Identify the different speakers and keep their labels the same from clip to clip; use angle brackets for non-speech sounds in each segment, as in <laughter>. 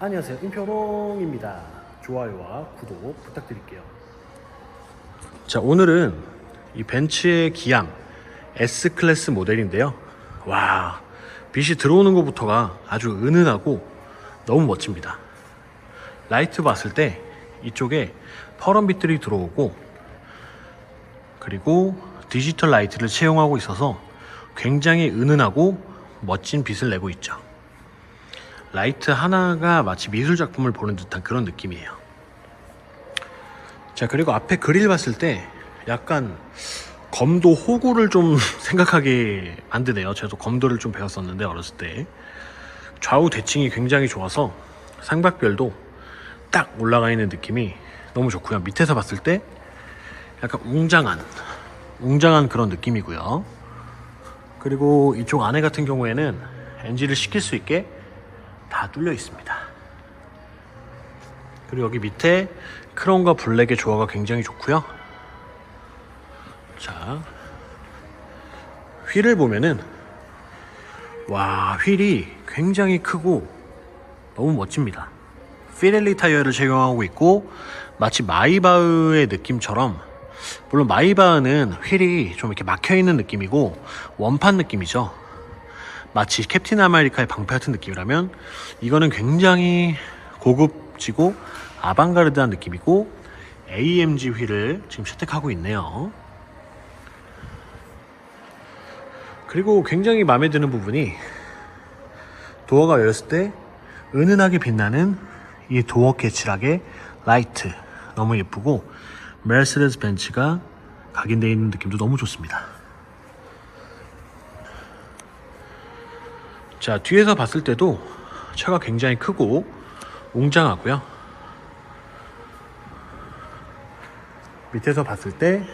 Speaker 1: 안녕하세요. 임표롱입니다. 좋아요와 구독 부탁드릴게요. 자, 오늘은 이 벤츠의 기암 S클래스 모델인데요. 와, 빛이 들어오는 것부터가 아주 은은하고 너무 멋집니다. 라이트 봤을 때 이쪽에 퍼런 빛들이 들어오고 그리고 디지털 라이트를 채용하고 있어서 굉장히 은은하고 멋진 빛을 내고 있죠. 라이트 하나가 마치 미술 작품을 보는 듯한 그런 느낌이에요. 자, 그리고 앞에 그릴 봤을 때 약간 검도 호구를 좀 <laughs> 생각하게 만드네요. 저도 검도를 좀 배웠었는데 어렸을 때 좌우 대칭이 굉장히 좋아서 상박별도 딱 올라가 있는 느낌이 너무 좋고요. 밑에서 봤을 때 약간 웅장한 웅장한 그런 느낌이고요. 그리고 이쪽 안에 같은 경우에는 엔진을 식힐 수 있게 다 뚫려 있습니다. 그리고 여기 밑에 크롬과 블랙의 조화가 굉장히 좋고요. 자, 휠을 보면은 와 휠이 굉장히 크고 너무 멋집니다. 피렐리 타이어를 적용하고 있고 마치 마이바흐의 느낌처럼 물론 마이바흐는 휠이 좀 이렇게 막혀 있는 느낌이고 원판 느낌이죠. 마치 캡틴 아메리카의 방패 같은 느낌이라면 이거는 굉장히 고급지고 아방가르드한 느낌이고 AMG 휠을 지금 채택하고 있네요. 그리고 굉장히 마음에 드는 부분이 도어가 열렸을 때 은은하게 빛나는 이 도어 캐치락의 라이트 너무 예쁘고 메르세데스 벤츠가 각인되어 있는 느낌도 너무 좋습니다. 자 뒤에서 봤을 때도 차가 굉장히 크고 웅장하고요. 밑에서 봤을 때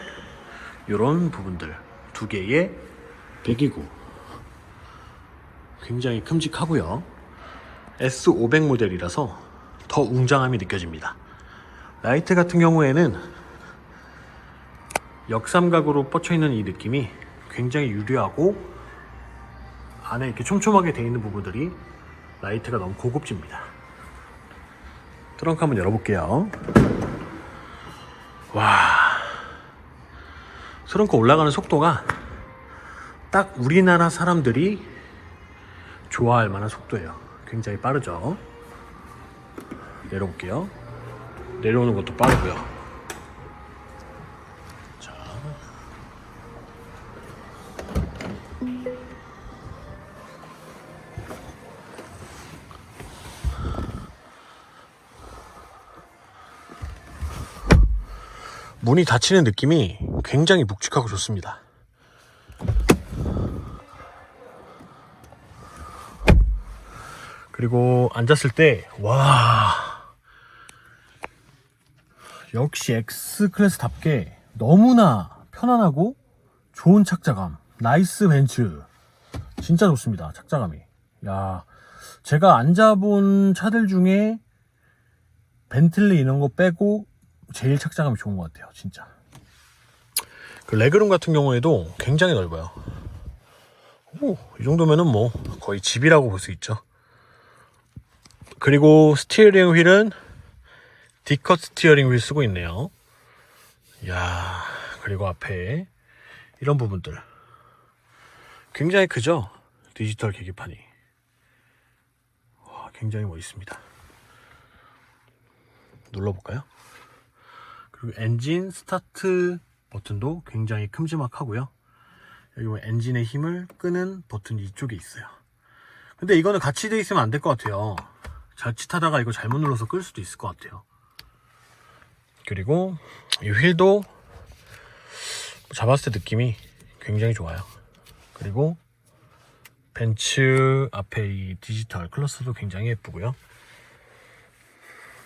Speaker 1: 이런 부분들 두 개의 배기구 굉장히 큼직하고요. S500 모델이라서 더 웅장함이 느껴집니다. 라이트 같은 경우에는 역삼각으로 뻗쳐 있는 이 느낌이 굉장히 유려하고 안에 이렇게 촘촘하게 되어 있는 부분들이 라이트가 너무 고급집니다. 트렁크 한번 열어볼게요. 와. 트렁크 올라가는 속도가 딱 우리나라 사람들이 좋아할 만한 속도예요. 굉장히 빠르죠. 내려볼게요. 내려오는 것도 빠르고요. 문이 닫히는 느낌이 굉장히 묵직하고 좋습니다. 그리고 앉았을 때, 와. 역시 X클래스답게 너무나 편안하고 좋은 착자감. 나이스 벤츠. 진짜 좋습니다. 착자감이. 야. 제가 앉아본 차들 중에 벤틀리 이런 거 빼고 제일 착자감이 좋은 것 같아요. 진짜. 그 레그룸 같은 경우에도 굉장히 넓어요. 오, 이 정도면은 뭐 거의 집이라고 볼 수 있죠. 그리고 스티어링 휠은 디컷 스티어링 휠 쓰고 있네요. 야 그리고 앞에 이런 부분들 굉장히 크죠? 디지털 계기판이. 와, 굉장히 멋있습니다. 눌러볼까요? 그리고 엔진 스타트 버튼도 굉장히 큼지막하고요. 여기 엔진의 힘을 끄는 버튼이 이쪽에 있어요. 근데 이거는 같이 돼 있으면 안 될 것 같아요. 자칫하다가 이거 잘못 눌러서 끌 수도 있을 것 같아요. 그리고 이 휠도 잡았을 때 느낌이 굉장히 좋아요. 그리고 벤츠 앞에 이 디지털 클러스도 굉장히 예쁘고요.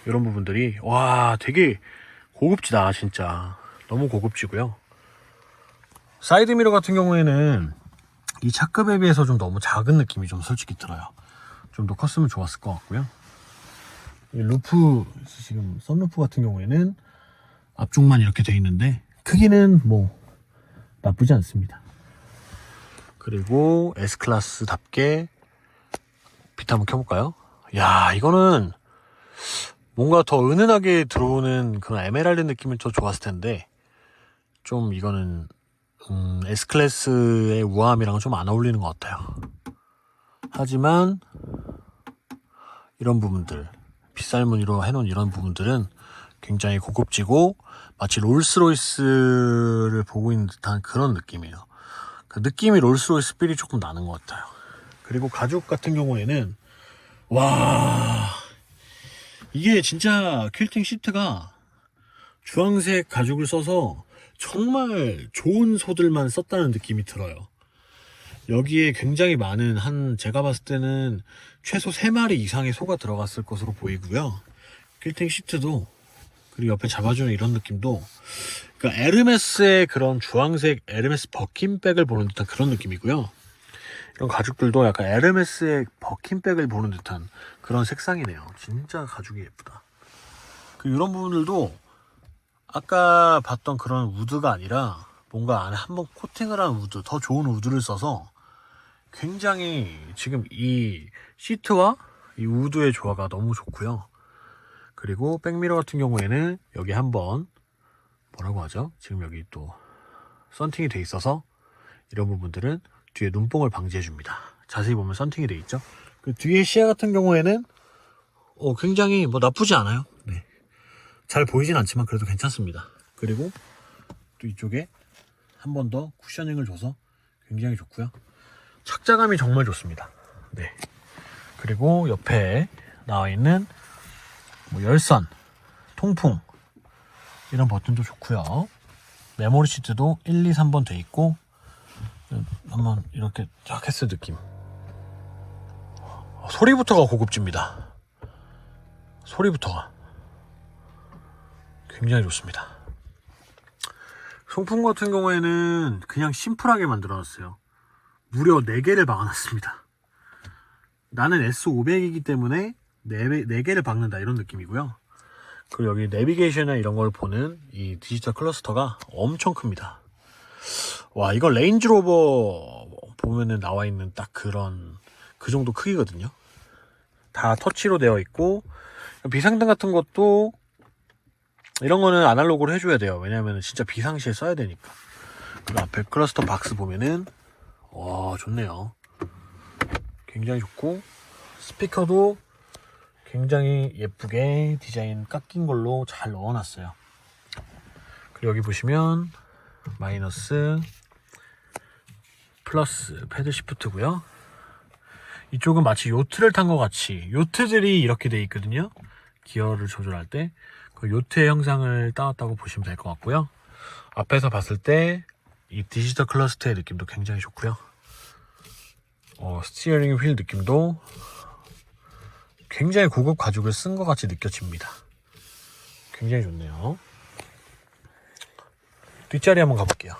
Speaker 1: 이런 부분들이 와 되게 고급지다 진짜 너무 고급지고요. 사이드미러 같은 경우에는 이 차급에 비해서 좀 너무 작은 느낌이 좀 솔직히 들어요. 좀 더 컸으면 좋았을 것 같고요. 이 루프 지금 썬루프 같은 경우에는 앞쪽만 이렇게 돼 있는데 크기는 뭐 나쁘지 않습니다. 그리고 S 클래스답게 빛 한번 켜볼까요? 야 이거는 뭔가 더 은은하게 들어오는 그런 에메랄드 느낌이 더 좋았을 텐데 좀 이거는 음, S클래스의 우아함이랑은 좀 안 어울리는 것 같아요. 하지만 이런 부분들 비쌀 무늬로 해놓은 이런 부분들은 굉장히 고급지고 마치 롤스로이스를 보고 있는 듯한 그런 느낌이에요. 그 느낌이 롤스로이스 필이 조금 나는 것 같아요. 그리고 가죽 같은 경우에는 와 이게 진짜 퀼팅 시트가 주황색 가죽을 써서 정말 좋은 소들만 썼다는 느낌이 들어요. 여기에 굉장히 많은 한 제가 봤을 때는 최소 3마리 이상의 소가 들어갔을 것으로 보이고요. 퀼팅 시트도 그리고 옆에 잡아주는 이런 느낌도 그러니까 에르메스의 그런 주황색 에르메스 버킨백을 보는 듯한 그런 느낌이고요. 이런 가죽들도 약간 에르메스의 버킨백을 보는 듯한 그런 색상이네요. 진짜 가죽이 예쁘다. 그 이런 부분들도 아까 봤던 그런 우드가 아니라 뭔가 안에 한번 코팅을 한 우드, 더 좋은 우드를 써서 굉장히 지금 이 시트와 이 우드의 조화가 너무 좋고요. 그리고 백미러 같은 경우에는 여기 한번 뭐라고 하죠? 지금 여기 또 썬팅이 돼 있어서 이런 부분들은 뒤에 눈뽕을 방지해 줍니다. 자세히 보면 썬팅이 돼 있죠. 그 뒤에 시야 같은 경우에는 어, 굉장히 뭐 나쁘지 않아요. 네. 잘 보이진 않지만 그래도 괜찮습니다. 그리고 또 이쪽에 한 번 더 쿠셔닝을 줘서 굉장히 좋고요. 착자감이 정말 좋습니다. 네. 그리고 옆에 나와 있는 뭐 열선, 통풍 이런 버튼도 좋고요. 메모리 시트도 1, 2, 3번 돼 있고 한번 이렇게 쫙 했을 느낌. 어, 소리부터가 고급집니다. 소리부터가 굉장히 좋습니다. 송풍 같은 경우에는 그냥 심플하게 만들어놨어요. 무려 4개를 박아놨습니다. 나는 S500이기 때문에 4, 개를 박는다 이런 느낌이고요. 그리고 여기 내비게이션이나 이런 걸 보는 이 디지털 클러스터가 엄청 큽니다. 와, 이거 레인지로버 보면은 나와 있는 딱 그런 그 정도 크기거든요. 다 터치로 되어 있고 비상등 같은 것도 이런 거는 아날로그로 해줘야 돼요. 왜냐면 진짜 비상시에 써야 되니까. 그 앞에 클러스터 박스 보면은 와 좋네요. 굉장히 좋고 스피커도 굉장히 예쁘게 디자인 깎인 걸로 잘 넣어놨어요. 그리고 여기 보시면 마이너스 플러스 패드 시프트고요. 이쪽은 마치 요트를 탄 것 같이 요트들이 이렇게 돼 있거든요. 기어를 조절할 때 그 요트의 형상을 따왔다고 보시면 될 것 같고요. 앞에서 봤을 때 이 디지털 클러스터의 느낌도 굉장히 좋고요. 어, 스티어링 휠 느낌도 굉장히 고급 가죽을 쓴 것 같이 느껴집니다. 굉장히 좋네요. 뒷자리 한번 가볼게요.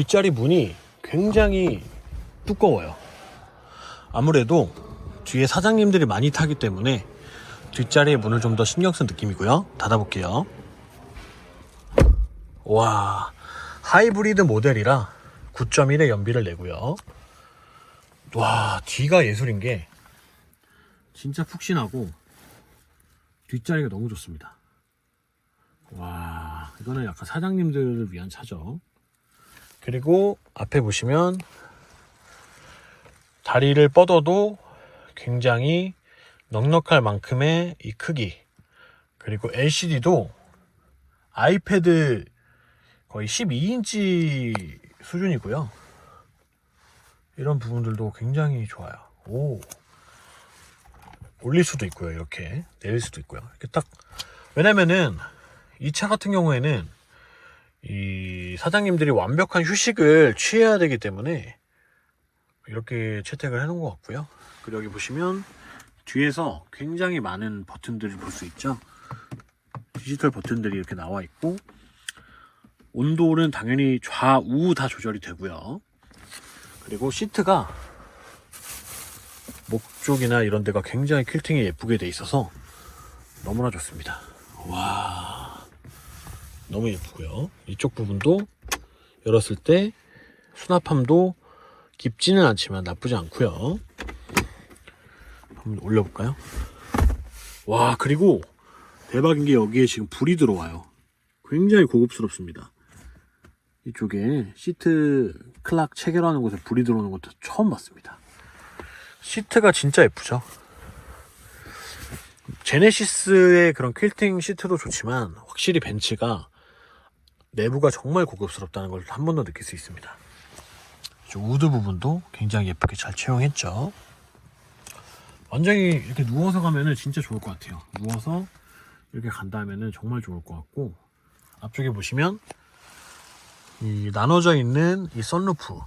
Speaker 1: 뒷자리 문이 굉장히 두꺼워요. 아무래도 뒤에 사장님들이 많이 타기 때문에 뒷자리의 문을 좀 더 신경 쓴 느낌이고요. 닫아볼게요. 와, 하이브리드 모델이라 9.1의 연비를 내고요. 와, 뒤가 예술인 게 진짜 푹신하고 뒷자리가 너무 좋습니다. 와, 이거는 약간 사장님들을 위한 차죠. 그리고 앞에 보시면 다리를 뻗어도 굉장히 넉넉할 만큼의 이 크기. 그리고 LCD도 아이패드 거의 12인치 수준이고요. 이런 부분들도 굉장히 좋아요. 오. 올릴 수도 있고요 이렇게. 내릴 수도 있고요. 이렇게 딱. 왜냐면은 이 차 같은 경우에는 이 사장님들이 완벽한 휴식을 취해야 되기 때문에 이렇게 채택을 해 놓은 것 같고요. 그리고 여기 보시면 뒤에서 굉장히 많은 버튼들을 볼 수 있죠. 디지털 버튼들이 이렇게 나와 있고 온도는 당연히 좌우 다 조절이 되고요. 그리고 시트가 목 쪽이나 이런 데가 굉장히 퀼팅이 예쁘게 돼 있어서 너무나 좋습니다. 와, 너무 예쁘고요. 이쪽 부분도 열었을 때 수납함도 깊지는 않지만 나쁘지 않고요. 한번 올려볼까요? 와, 그리고 대박인 게 여기에 지금 불이 들어와요. 굉장히 고급스럽습니다. 이쪽에 시트 클락 체결하는 곳에 불이 들어오는 것도 처음 봤습니다. 시트가 진짜 예쁘죠? 제네시스의 그런 퀼팅 시트도 좋지만 확실히 벤츠가 내부가 정말 고급스럽다는 걸 한 번 더 느낄 수 있습니다. 우드 부분도 굉장히 예쁘게 잘 채용했죠. 완전히 이렇게 누워서 가면은 진짜 좋을 것 같아요. 누워서 이렇게 간다면은 정말 좋을 것 같고 앞쪽에 보시면 이 나눠져 있는 이 썬루프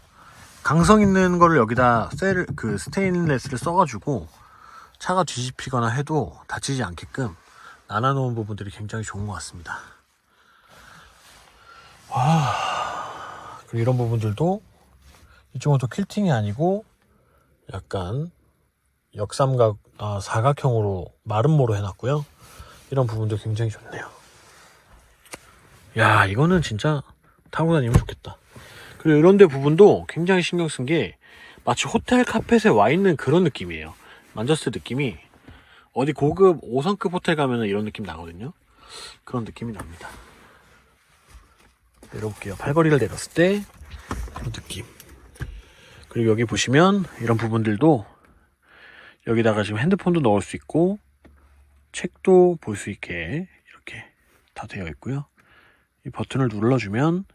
Speaker 1: 강성 있는 거를 여기다 셀, 그 스테인레스를 써가지고 차가 뒤집히거나 해도 다치지 않게끔 나눠놓은 부분들이 굉장히 좋은 것 같습니다. 와, 그리고 이런 부분들도 이쪽은 또 퀼팅이 아니고 약간 역삼각, 아, 사각형으로 마름모로 해놨고요. 이런 부분도 굉장히 좋네요. 야, 이거는 진짜 타고 다니면 좋겠다. 그리고 이런 데 부분도 굉장히 신경 쓴 게 마치 호텔 카펫에 와 있는 그런 느낌이에요. 만졌을 때 느낌이 어디 고급 5성급 호텔 가면 이런 느낌 나거든요. 그런 느낌이 납니다. 내려볼게요. 팔걸이를 내렸을 때 그런 느낌. 그리고 여기 보시면 이런 부분들도 여기다가 지금 핸드폰도 넣을 수 있고 책도 볼 수 있게 이렇게 다 되어 있고요. 이 버튼을 눌러주면